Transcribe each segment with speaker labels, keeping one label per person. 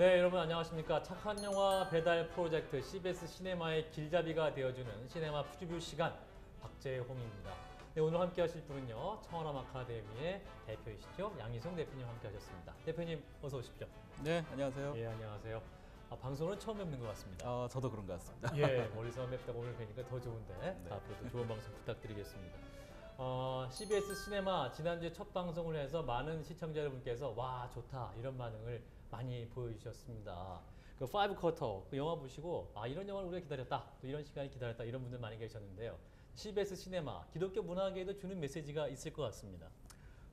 Speaker 1: 네, 여러분 안녕하십니까. 착한 영화 배달 프로젝트 CBS 시네마의 길잡이가 되어주는 시네마 프리뷰 시간 박재홍입니다. 네, 오늘 함께 하실 분은요. 청원암 아카데미의 대표이시죠. 양희성 대표님 함께 하셨습니다. 대표님 어서 오십시오.
Speaker 2: 네, 안녕하세요.
Speaker 1: 예, 안녕하세요. 아, 방송은 처음 뵙는 것 같습니다.
Speaker 2: 어, 저도 그런 것 같습니다.
Speaker 1: 예, 멀리서 뵙다가 오늘 뵈니까 더 좋은데
Speaker 2: 네.
Speaker 1: 앞으로도 좋은 방송 부탁드리겠습니다. 어, CBS 시네마 지난주에 첫 방송을 해서 많은 시청자 여러분께서 와 좋다 이런 반응을 많이 보여주셨습니다. 그 파이브 쿼터 그 영화 보시고 아 이런 영화를 우리가 기다렸다 또 이런 시간이 기다렸다 이런 분들 많이 계셨는데요. CBS 시네마 기독교 문화계에도 주는 메시지가 있을 것 같습니다.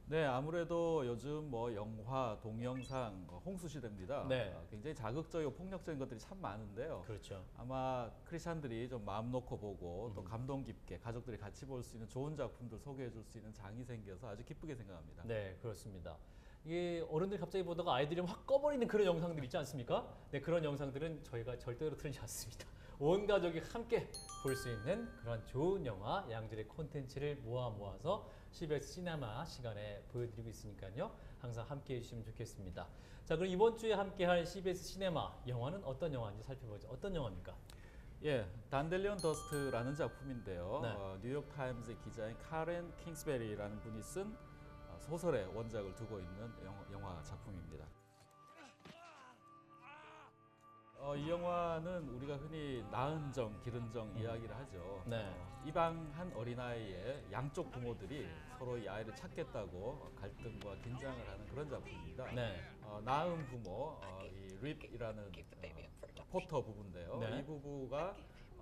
Speaker 2: 네, 아무래도 요즘 뭐 영화, 동영상, 어, 홍수 시대입니다.
Speaker 1: 네.
Speaker 2: 어, 굉장히 자극적이고 폭력적인 것들이 참 많은데요.
Speaker 1: 그렇죠.
Speaker 2: 아마 크리스찬들이 좀 마음 놓고 보고 또 감동 깊게 가족들이 같이 볼 수 있는 좋은 작품들 소개해 줄 수 있는 장이 생겨서 아주 기쁘게 생각합니다.
Speaker 1: 네, 그렇습니다. 이게 어른들이 갑자기 보다가 아이들이 확 꺼버리는 그런 영상들 있지 않습니까? 네, 그런 영상들은 저희가 절대로 틀지 않습니다. 온 가족이 함께 볼 수 있는 그런 좋은 영화, 양질의 콘텐츠를 모아 모아서 CBS 시네마 시간에 보여드리고 있으니까요. 항상 함께 해주시면 좋겠습니다. 자, 그럼 이번 주에 함께 할 CBS 시네마 영화는 어떤 영화인지 살펴보죠. 어떤 영화입니까?
Speaker 2: 예, 단델리온 더스트라는 작품인데요.
Speaker 1: 네.
Speaker 2: 어, 뉴욕 타임즈 기자인 카렌 킹스베리라는 분이 쓴 어, 소설의 원작을 두고 있는 영화, 작품입니다. 어, 이 영화는 우리가 흔히 낳은 정, 기른 정 이야기를 하죠.
Speaker 1: 네.
Speaker 2: 어, 입양한 어린아이의 양쪽 부모들이 서로 이 아이를 찾겠다고 갈등과 긴장을 하는 그런 작품입니다.
Speaker 1: 네.
Speaker 2: 어, 낳은 부모, 어, 이 립이라는 어, 포터 부부인데요.
Speaker 1: 네.
Speaker 2: 이 부부가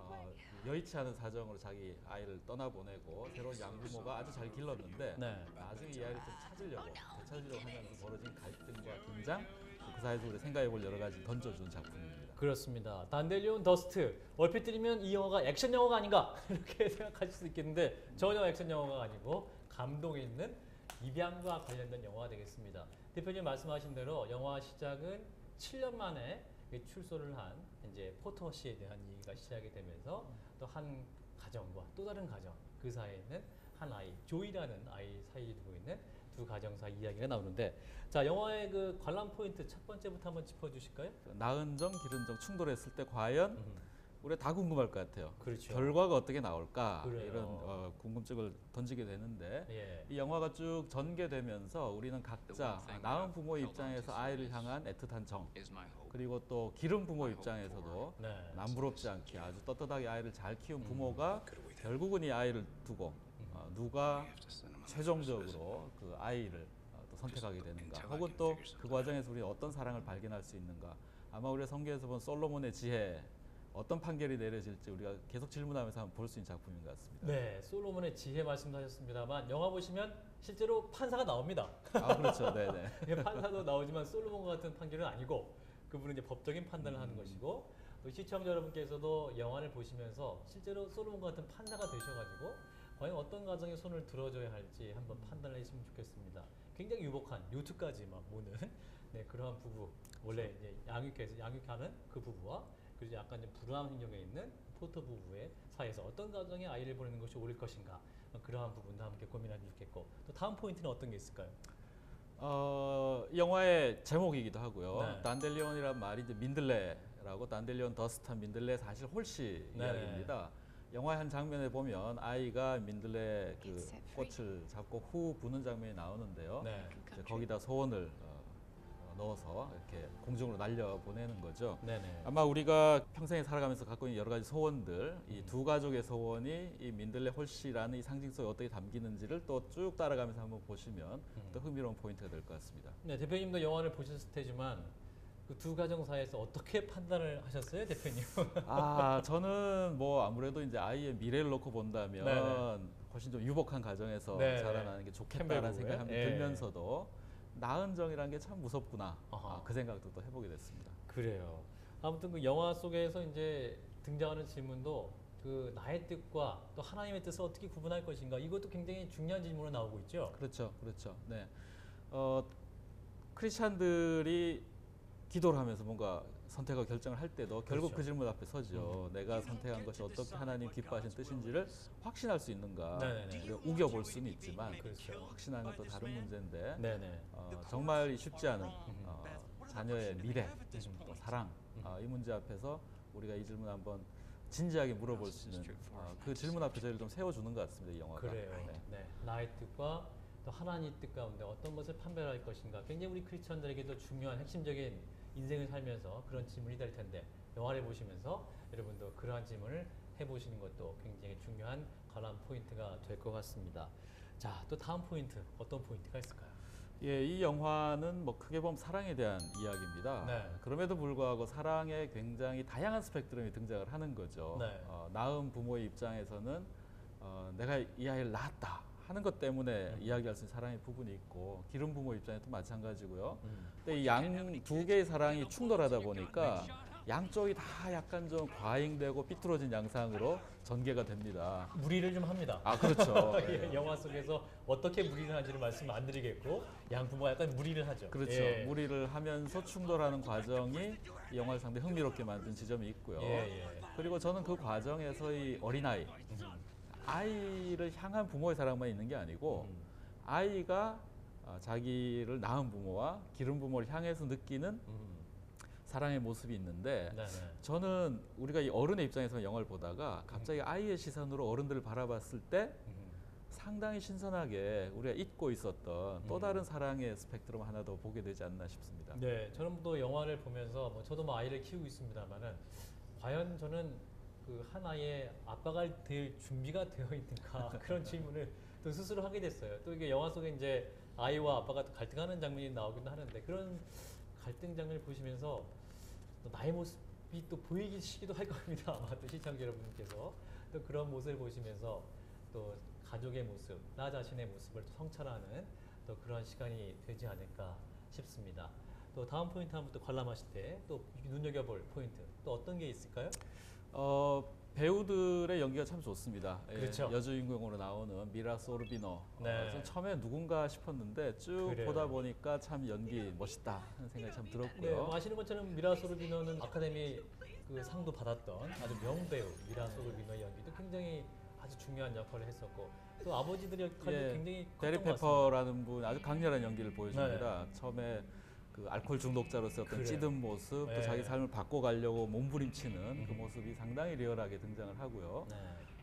Speaker 2: 어, 여의치 않은 사정으로 자기 아이를 떠나보내고 새로운 양부모가 아주 잘 길렀는데
Speaker 1: 네.
Speaker 2: 나중에 이 아이를 좀 찾으려고 되찾으려고 하면서 벌어진 갈등과 긴장 그 사이에서 우리 생각해볼 여러 가지 던져준 작품입니다.
Speaker 1: 그렇습니다. 단델리온 더스트. 얼핏 들으면 이 영화가 액션 영화가 아닌가 이렇게 생각하실 수 있겠는데 전혀 액션 영화가 아니고 감동이 있는 입양과 관련된 영화가 되겠습니다. 대표님 말씀하신 대로 영화 시작은 7년 만에 출소를 한 이제 포터 씨에 대한 얘기가 시작이 되면서 또 한 가정과 또 다른 가정 그 사이에 있는 한 아이 조이라는 아이 사이에 두고 있는 두 가정 사이 이야기가 나오는데 자 영화의 그 관람 포인트 첫 번째부터 한번 짚어주실까요?
Speaker 2: 낳은 정, 기른 정 충돌했을 때 과연
Speaker 1: 음.
Speaker 2: 우리가 다 궁금할 것 같아요.
Speaker 1: 그렇죠.
Speaker 2: 결과가 어떻게 나올까
Speaker 1: 그래요.
Speaker 2: 이런 어, 궁금증을 던지게 되는데
Speaker 1: 예.
Speaker 2: 이 영화가 쭉 전개되면서 우리는 각자 아, 낳은 부모의 입장에서 아이를 향한 애틋한 정 그리고 또 기른 부모 입장에서도
Speaker 1: 네.
Speaker 2: 남부럽지 않게 아주 떳떳하게 아이를 잘 키운 부모가 결국은 이 아이를 두고 어, 누가 최종적으로 그 아이를 어, 또 선택하게 되는가 혹은 또 그 과정에서 우리 어떤 사랑을 발견할 수 있는가 아마 우리가 성경에서 본 솔로몬의 지혜 어떤 판결이 내려질지 우리가 계속 질문하면서 한번 볼 수 있는 작품인 것 같습니다.
Speaker 1: 네, 솔로몬의 지혜 말씀도 하셨습니다만 영화 보시면 실제로 판사가 나옵니다.
Speaker 2: 아 그렇죠, 네네.
Speaker 1: 예, 판사도 나오지만 솔로몬과 같은 판결은 아니고 그분은 이제 법적인 판단을 하는 것이고 또 시청자 여러분께서도 영화를 보시면서 실제로 솔로몬과 같은 판사가 되셔가지고 과연 어떤 가정에 손을 들어줘야 할지 한번 판단을 해주시면 좋겠습니다. 굉장히 유복한 요트까지 막 모는 네, 그러한 부부 원래 이제 양육해서 양육하는 그 부부와 그리고 이제 약간 좀 불안한 환경에 있는 포터 부부의 사이에서 어떤 가정에 아이를 보내는 것이 옳을 것인가 그러한 부분도 함께 고민하면 좋겠고 또 다음 포인트는 어떤 게 있을까요?
Speaker 2: 어, 영화의 제목이기도 하고요.
Speaker 1: 네.
Speaker 2: 단델리온이란 말이 이제 민들레라고 단델리온 더스트한 민들레 사실 홀씨
Speaker 1: 네.
Speaker 2: 이야기입니다. 영화의 한 장면에 보면 아이가 민들레 그 꽃을 잡고 후 부는 장면이 나오는데요.
Speaker 1: 네.
Speaker 2: 이제 거기다 소원을 어, 어, 넣어서 이렇게 공중으로 날려 보내는 거죠.
Speaker 1: 네네.
Speaker 2: 아마 우리가 평생에 살아가면서 갖고 있는 여러 가지 소원들, 이 두 가족의 소원이 이 민들레 홀씨라는 이 상징 속에 어떻게 담기는지를 또 쭉 따라가면서 한번 보시면 또 흥미로운 포인트가 될 것 같습니다.
Speaker 1: 네, 대표님도 영화를 보셨을 테지만 그두 가정 사이에서 어떻게 판단을 하셨어요, 대표님?
Speaker 2: 아, 저는 뭐 아무래도 이제 아이의 미래를 놓고 본다면
Speaker 1: 네네.
Speaker 2: 훨씬 좀 유복한 가정에서
Speaker 1: 네네.
Speaker 2: 자라나는 게 좋겠다라는
Speaker 1: 캠벨
Speaker 2: 생각이?
Speaker 1: 예.
Speaker 2: 들면서도 나은 정이라는 게 참 무섭구나.
Speaker 1: 아,
Speaker 2: 그 생각도 또 해보게 됐습니다.
Speaker 1: 그래요. 아무튼 그 영화 속에서 이제 등장하는 질문도 그 나의 뜻과 또 하나님의 뜻을 어떻게 구분할 것인가 이것도 굉장히 중요한 질문으로 나오고 있죠.
Speaker 2: 그렇죠, 그렇죠. 네, 어, 크리스찬들이 기도를 하면서 뭔가 선택과 결정을 할 때도 결국
Speaker 1: 그렇죠.
Speaker 2: 그 질문 앞에 서죠. 내가 선택한 것이 어떻게 하나님 기뻐하신 뜻인지를 확신할 수 있는가. 우리가 우겨볼 수는 있지만
Speaker 1: 그렇죠.
Speaker 2: 확신하는 또 다른 문제인데
Speaker 1: 네네.
Speaker 2: 어, 정말 이 쉽지 않은 어, 자녀의 미래, 또 사랑 아, 이 문제 앞에서 우리가 이 질문 한번 진지하게 물어볼 수 있는 아, 그 질문 앞에 저희를 좀 세워주는 것 같습니다. 이 영화가.
Speaker 1: 그래요.
Speaker 2: 네.
Speaker 1: 네. 나의 뜻과 또 하나님 뜻 가운데 어떤 것을 판별할 것인가. 굉장히 우리 크리스천들에게도 중요한 핵심적인 인생을 살면서 그런 질문이 될 텐데 영화를 보시면서 여러분도 그러한 질문을 해보시는 것도 굉장히 중요한 관람 포인트가 될 것 같습니다. 자, 또 다음 포인트 어떤 포인트가 있을까요?
Speaker 2: 예, 이 영화는 뭐 크게 보면 사랑에 대한 이야기입니다.
Speaker 1: 네.
Speaker 2: 그럼에도 불구하고 사랑에 굉장히 다양한 스펙트럼이 등장을 하는 거죠.
Speaker 1: 네.
Speaker 2: 어, 낳은 부모의 입장에서는 어, 내가 이 아이를 낳았다 하는 것 때문에
Speaker 1: 음.
Speaker 2: 이야기할 수 있는 사랑의 부분이 있고 기른 부모 입장에도 마찬가지고요.
Speaker 1: 음.
Speaker 2: 근데 이 양 두 개의 사랑이 충돌하다 보니까 양쪽이 다 약간 좀 과잉되고 삐뚤어진 양상으로 전개가 됩니다.
Speaker 1: 무리를 좀 합니다.
Speaker 2: 아 그렇죠.
Speaker 1: 예, 영화 속에서 어떻게 무리를 하는지를 말씀 안 드리겠고 양 부모가 약간 무리를 하죠.
Speaker 2: 그렇죠.
Speaker 1: 예.
Speaker 2: 무리를 하면서 충돌하는 과정이 이 영화를 상당히 흥미롭게 만든 지점이 있고요.
Speaker 1: 예, 예.
Speaker 2: 그리고 저는 그 과정에서 이 어린아이,
Speaker 1: 음.
Speaker 2: 아이를 향한 부모의 사랑만 있는 게 아니고
Speaker 1: 음.
Speaker 2: 아이가 아, 자기를 낳은 부모와 기른 부모를 향해서 느끼는
Speaker 1: 음.
Speaker 2: 사랑의 모습이 있는데
Speaker 1: 네, 네.
Speaker 2: 저는 우리가 이 어른의 입장에서 영화를 보다가 갑자기 아이의 시선으로 어른들을 바라봤을 때
Speaker 1: 음.
Speaker 2: 상당히 신선하게 우리가 잊고 있었던 또
Speaker 1: 음.
Speaker 2: 다른 사랑의 스펙트럼 하나 더 보게 되지 않나 싶습니다.
Speaker 1: 네, 저는 또 영화를 보면서 뭐 저도 뭐 아이를 키우고 있습니다만은 과연 저는 그한 아이의 아빠가 될 준비가 되어 있는가 그런 질문을 또 스스로 하게 됐어요. 또 이게 영화 속에 이제 아이와 아빠가 또 갈등하는 장면이 나오기도 하는데 그런 갈등 장면을 보시면서 또 나의 모습이 또 보이시기도 할 겁니다. 아마 또 시청자 여러분께서 또 그런 모습을 보시면서 또 가족의 모습, 나 자신의 모습을 또 성찰하는 또 그런 시간이 되지 않을까 싶습니다. 또 다음 포인트 한번 또 관람하실 때 또 눈여겨볼 포인트 또 어떤 게 있을까요?
Speaker 2: 어, 배우들의 연기가 참 좋습니다. 예,
Speaker 1: 그렇죠.
Speaker 2: 여주인공으로 나오는 미라 소르비노.
Speaker 1: 네.
Speaker 2: 어, 전 처음에 누군가 싶었는데 쭉
Speaker 1: 그래요.
Speaker 2: 보다 보니까 참 연기 멋있다 하는 생각이 참
Speaker 1: 네,
Speaker 2: 들었고요.
Speaker 1: 뭐 아시는 것처럼 미라 소르비노는 아카데미 그 상도 받았던 아주 명배우 미라 소르비노의 연기도 굉장히 아주 중요한 역할을 했었고 또 아버지들의 역할도
Speaker 2: 예,
Speaker 1: 굉장히
Speaker 2: 데리. 페퍼라는 분 아주 강렬한 연기를 보여줍니다. 처음에 그 알코올 중독자로서 어떤
Speaker 1: 그래요.
Speaker 2: 찌든 모습, 또
Speaker 1: 네.
Speaker 2: 자기 삶을 바꿔가려고 몸부림치는 그
Speaker 1: 음.
Speaker 2: 모습이 상당히 리얼하게 등장을 하고요.
Speaker 1: 네.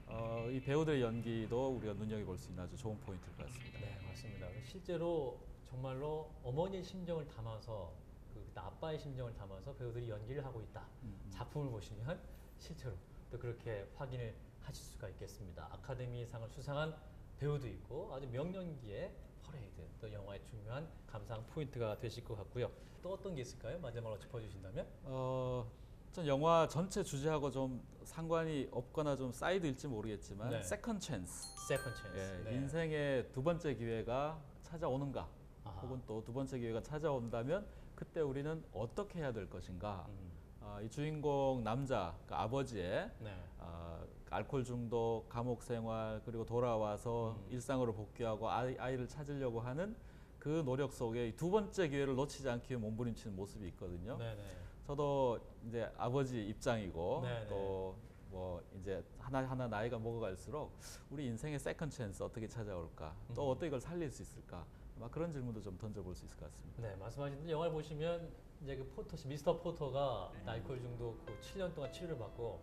Speaker 2: 어, 이 배우들의 연기도 우리가 눈여겨볼 수 있는 아주 좋은 포인트일 것 같습니다.
Speaker 1: 네, 맞습니다. 실제로 정말로 어머니의 심정을 담아서 그 아빠의 심정을 담아서 배우들이 연기를 하고 있다.
Speaker 2: 음, 음.
Speaker 1: 작품을 보시면 실제로 또 그렇게 확인을 하실 수가 있겠습니다. 아카데미상을 수상한 배우도 있고 아주 명연기의 퍼레이드 또 영화의 중요한 감상 포인트가 되실 것 같고요. 또 어떤 게 있을까요? 마지막으로 짚어주신다면?
Speaker 2: 어, 전 영화 전체 주제하고 좀 상관이 없거나 좀 사이드일지 모르겠지만
Speaker 1: 네.
Speaker 2: 세컨 찬스.
Speaker 1: 세컨 찬스.
Speaker 2: 예,
Speaker 1: 네.
Speaker 2: 인생의 두 번째 기회가 찾아오는가
Speaker 1: 아하.
Speaker 2: 혹은 또 두 번째 기회가 찾아온다면 그때 우리는 어떻게 해야 될 것인가
Speaker 1: 음,
Speaker 2: 아, 이 주인공 남자 그 아버지의
Speaker 1: 네.
Speaker 2: 아, 알코올 중독, 감옥 생활 그리고 돌아와서
Speaker 1: 음.
Speaker 2: 일상으로 복귀하고 아이, 아이를 찾으려고 하는 그 노력 속에 이두 번째 기회를 놓치지 않기 위해 몸부림치는 모습이 있거든요.
Speaker 1: 네네.
Speaker 2: 저도 이제 아버지 입장이고
Speaker 1: 네네.
Speaker 2: 또뭐 이제 하나 하나 나이가 먹어갈수록 우리 인생의 세컨 찬스 어떻게 찾아올까 또
Speaker 1: 음.
Speaker 2: 어떻게 이걸 살릴 수 있을까 막 그런 질문도 좀 던져볼 수 있을 것 같습니다.
Speaker 1: 네, 말씀하신 영화를 보시면 이제 그 포터 씨, 미스터 포터가 알코올 중독 그 7년 동안 치료를 받고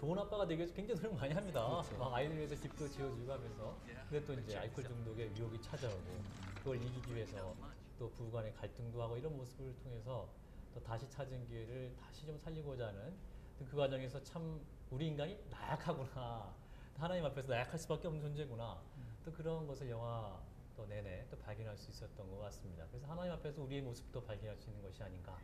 Speaker 1: 좋은 아빠가 되기 위해서 굉장히 노력 많이 합니다.
Speaker 2: 그렇죠.
Speaker 1: 막 아이들 위해서 집도 지어주고 하면서. 근데 또 이제 알코올 중독의 위협이 찾아오고 그걸 이기기 위해서 또 부부 간의 갈등도 하고 이런 모습을 통해서 또 다시 찾은 기회를 다시 좀 살리고자 하는 그 과정에서 참 우리 인간이 나약하구나. 하나님 앞에서 나약할 수밖에 없는 존재구나. 또 그런 것을 영화 또 내내 또 발견할 수 있었던 것 같습니다. 그래서 하나님 앞에서 우리의 모습도 발견할 수 있는 것이 아닌가.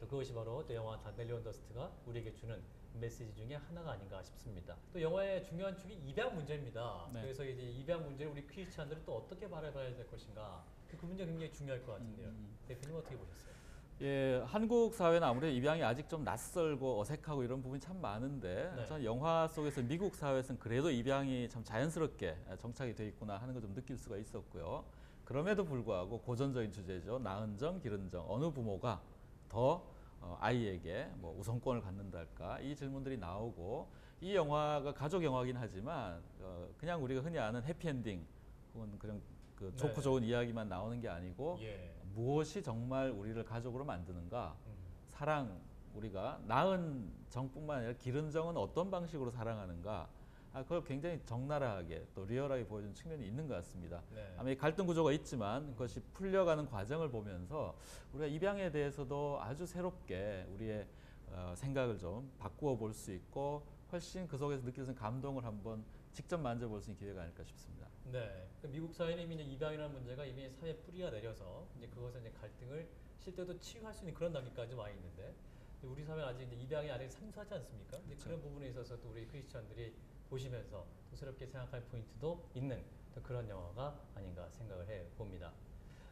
Speaker 1: 또 그것이 바로 또 영화 다델리온 더스트가 우리에게 주는 메시지 중에 하나가 아닌가 싶습니다. 또 영화의 중요한 축이 입양 문제입니다.
Speaker 2: 네.
Speaker 1: 그래서 이제 입양 문제를 우리 크리스찬들은 또 어떻게 바라봐야 될 것인가. 그 문제 가 굉장히 중요할 것 같은데요.
Speaker 2: 음, 음.
Speaker 1: 대표님 어떻게 보셨어요?
Speaker 2: 예, 한국 사회는 아무래도 입양이 아직 좀 낯설고 어색하고 이런 부분이 참 많은데
Speaker 1: 네.
Speaker 2: 저는 영화 속에서 미국 사회에서는 그래도 입양이 참 자연스럽게 정착이 돼 있구나 하는 걸 좀 느낄 수가 있었고요. 그럼에도 불구하고 고전적인 주제죠. 낳은 정, 기른 정 어느 부모가 더 어, 아이에게 뭐 우선권을 갖는달까 이 질문들이 나오고 이 영화가 가족 영화긴 하지만 어, 그냥 우리가 흔히 아는 해피엔딩 혹은 그런 그그 좋고
Speaker 1: 네.
Speaker 2: 좋은 이야기만 나오는 게 아니고
Speaker 1: 예.
Speaker 2: 무엇이 정말 우리를 가족으로 만드는가
Speaker 1: 음.
Speaker 2: 사랑 우리가 낳은 정뿐만 아니라 기른 정은 어떤 방식으로 사랑하는가 아, 그걸 굉장히 적나라하게 또 리얼하게 보여준 측면이 있는 것 같습니다.
Speaker 1: 네.
Speaker 2: 아마 이 갈등 구조가 있지만 그것이 풀려가는 과정을 보면서 우리가 입양에 대해서도 아주 새롭게 우리의 어, 생각을 좀 바꾸어 볼 수 있고 훨씬 그 속에서 느껴지는 감동을 한번 직접 만져볼 수 있는 기회가 아닐까 싶습니다.
Speaker 1: 네. 그 미국 사회는 이미 이제 입양이라는 문제가 이미 사회 뿌리가 내려서 이제 그것을 이제 갈등을 실제로 치유할 수 있는 그런 단계까지 와 있는데 우리 사회는 아직 이제 입양이 아직 생소하지 않습니까?
Speaker 2: 그렇죠.
Speaker 1: 그런 부분에 있어서도 우리 크리스천들이 보시면서 또 새롭게 생각할 포인트도 있는 또 그런 영화가 아닌가 생각을 해 봅니다.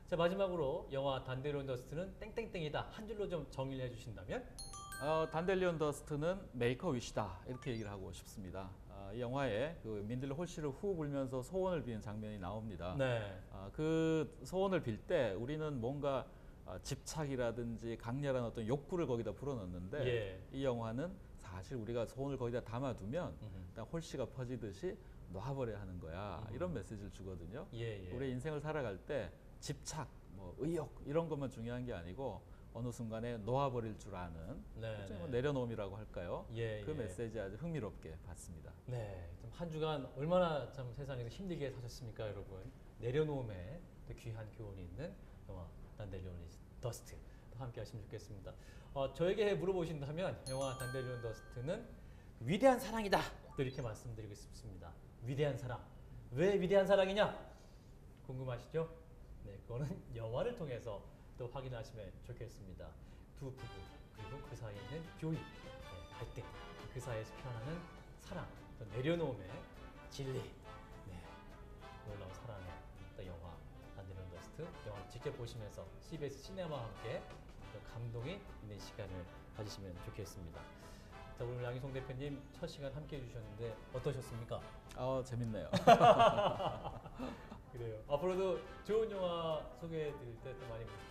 Speaker 1: 자 마지막으로 영화 단데론 더스트는 땡땡땡이다 한 줄로 좀 정의를 해주신다면?
Speaker 2: 어, 단델리온 더스트는 메이커 위시다 이렇게 얘기를 하고 싶습니다. 아, 이 영화에 그 민들레 홀씨를 후 불면서 소원을 비는 장면이 나옵니다.
Speaker 1: 네.
Speaker 2: 아, 그 소원을 빌 때 우리는 뭔가 아, 집착이라든지 강렬한 어떤 욕구를 거기다 불어넣는데
Speaker 1: 예.
Speaker 2: 이 영화는 사실 우리가 소원을 거기다 담아두면
Speaker 1: 음흠.
Speaker 2: 일단 홀씨가 퍼지듯이 놔버려야 하는 거야
Speaker 1: 음.
Speaker 2: 이런 메시지를 주거든요.
Speaker 1: 예, 예.
Speaker 2: 우리 인생을 살아갈 때 집착, 뭐 의욕 이런 것만 중요한 게 아니고 어느 순간에 놓아버릴 줄 아는
Speaker 1: 네,
Speaker 2: 일종의 뭐
Speaker 1: 네.
Speaker 2: 내려놓음이라고 할까요?
Speaker 1: 예,
Speaker 2: 그
Speaker 1: 예.
Speaker 2: 메시지 아주 흥미롭게 봤습니다.
Speaker 1: 네, 좀한 주간 얼마나 참 세상에서 힘들게 사셨습니까, 여러분? 내려놓음에 또 귀한 교훈이 있는 영화 단델리온 더스트 또 함께 하시면 좋겠습니다. 어, 저에게 물어보신다면 영화 단델리온 더스트는 위대한 사랑이다. 또 이렇게 말씀드리고 싶습니다. 위대한 사랑. 왜 위대한 사랑이냐? 궁금하시죠? 네, 그거는 영화를 통해서 또 확인하시면 좋겠습니다. 두 부부 그리고 그 사이에 있는 교이, 네, 갈등, 그 사이에서 피어나는 사랑, 또 내려놓음의 진리, 네, 놀라운 사랑의 또 영화 안드론 더스트 영화를 직접 보시면서 CBS 시네마와 함께 또 감동이 있는 시간을 가지시면 좋겠습니다. 자, 오늘 양희송 대표님 첫 시간 함께 해주셨는데 어떠셨습니까?
Speaker 2: 아 재밌네요.
Speaker 1: 그래요. 앞으로도 좋은 영화 소개해드릴 때 또 많이 테니까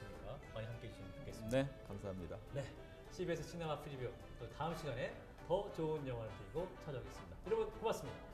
Speaker 1: 많이 함께 해 주시면 좋겠습니다.
Speaker 2: 네, 감사합니다.
Speaker 1: 네, CBS 시네마 프리뷰 또 다음 시간에 더 좋은 영화를 들고 찾아오겠습니다. 여러분 고맙습니다.